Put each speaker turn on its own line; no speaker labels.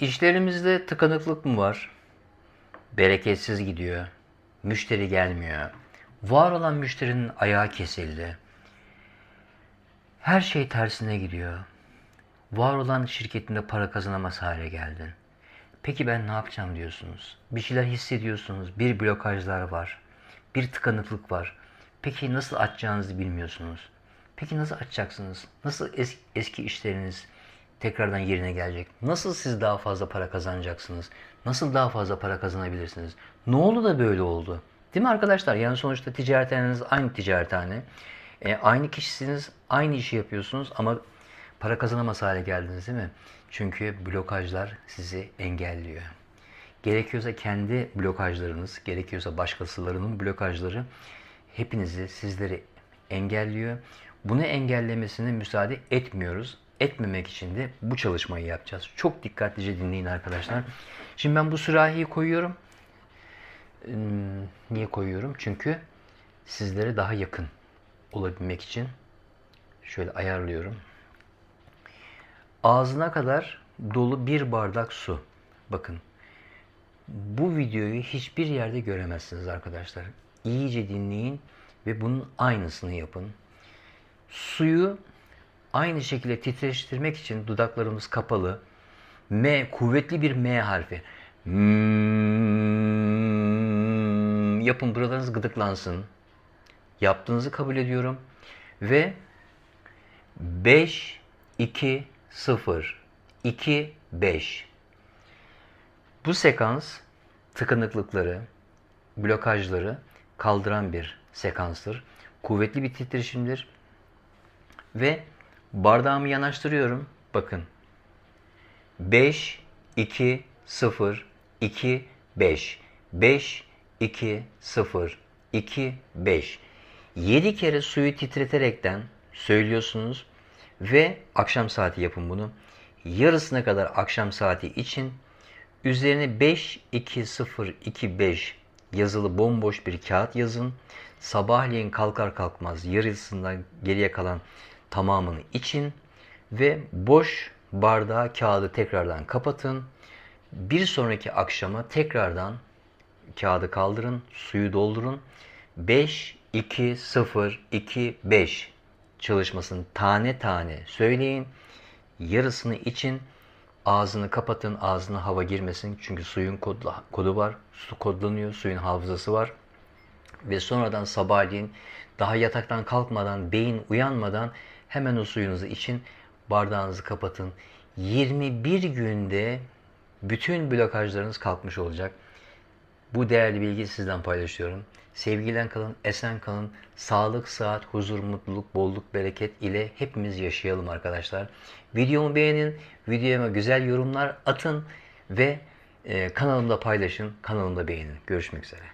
İşlerimizde tıkanıklık mı var? Bereketsiz gidiyor. Müşteri gelmiyor. Var olan müşterinin ayağı kesildi. Her şey tersine gidiyor. Var olan şirketinde para kazanamaz hale geldin. Peki ben ne yapacağım diyorsunuz. Bir şeyler hissediyorsunuz. Bir blokajlar var. Bir tıkanıklık var. Peki nasıl açacağınızı bilmiyorsunuz. Peki nasıl açacaksınız? Nasıl es- eski işleriniz tekrardan yerine gelecek? Nasıl siz daha fazla para kazanacaksınız? Nasıl daha fazla para kazanabilirsiniz? Ne oldu da böyle oldu? Değil mi arkadaşlar? Yani sonuçta ticarethaneniz aynı ticarethane. E, aynı kişisiniz, aynı işi yapıyorsunuz ama para kazanamaz hale geldiniz değil mi? Çünkü blokajlar sizi engelliyor. Gerekiyorsa kendi blokajlarınız, gerekiyorsa başkasılarının blokajları hepinizi, sizleri engelliyor. Bunu engellemesine müsaade etmiyoruz. Etmemek için de bu çalışmayı yapacağız. Çok dikkatlice dinleyin arkadaşlar. Şimdi ben bu sürahiyi koyuyorum. Hmm, Niye koyuyorum? Çünkü sizlere daha yakın olabilmek için şöyle ayarlıyorum. Ağzına kadar dolu bir bardak su. Bakın. Bu videoyu hiçbir yerde göremezsiniz arkadaşlar. İyice dinleyin ve bunun aynısını yapın. Suyu aynı şekilde titreştirmek için dudaklarımız kapalı. M, kuvvetli bir M harfi. Hmm, yapın buralarınız gıdıklansın. Yaptığınızı kabul ediyorum. Ve 5, 2, 0, 2, 5. Bu sekans tıkanıklıkları, blokajları kaldıran bir sekanstır. Kuvvetli bir titreşimdir. Ve bardağımı yanaştırıyorum. Bakın. 5, 2, 0, 2, 5. 5, 2, 0, 2, 5. 7 kere suyu titreterekten söylüyorsunuz ve akşam saati yapın bunu. Yarısına kadar akşam saati için üzerine 5, 2, 0, 2, 5 yazılı bomboş bir kağıt yazın. Sabahleyin kalkar kalkmaz yarısından geriye kalan tamamını için ve boş bardağı kağıdı tekrardan kapatın. Bir sonraki akşama tekrardan kağıdı kaldırın, suyu doldurun. 5, 2, 0, 2, 5 çalışmasını tane tane söyleyin. Yarısını için ağzını kapatın, ağzına hava girmesin. Çünkü suyun kodla, kodu var. Su kodlanıyor, suyun hafızası var. Ve sonradan sabahleyin daha yataktan kalkmadan, beyin uyanmadan hemen o suyunuzu için bardağınızı kapatın. 21 günde bütün blokajlarınız kalkmış olacak. Bu değerli bilgiyi sizden paylaşıyorum. Sevgiyle kalın, esen kalın. Sağlık, sıhhat, huzur, mutluluk, bolluk, bereket ile hepimiz yaşayalım arkadaşlar. Videomu beğenin, videoma güzel yorumlar atın ve e, kanalımda paylaşın, kanalımda beğenin. Görüşmek üzere.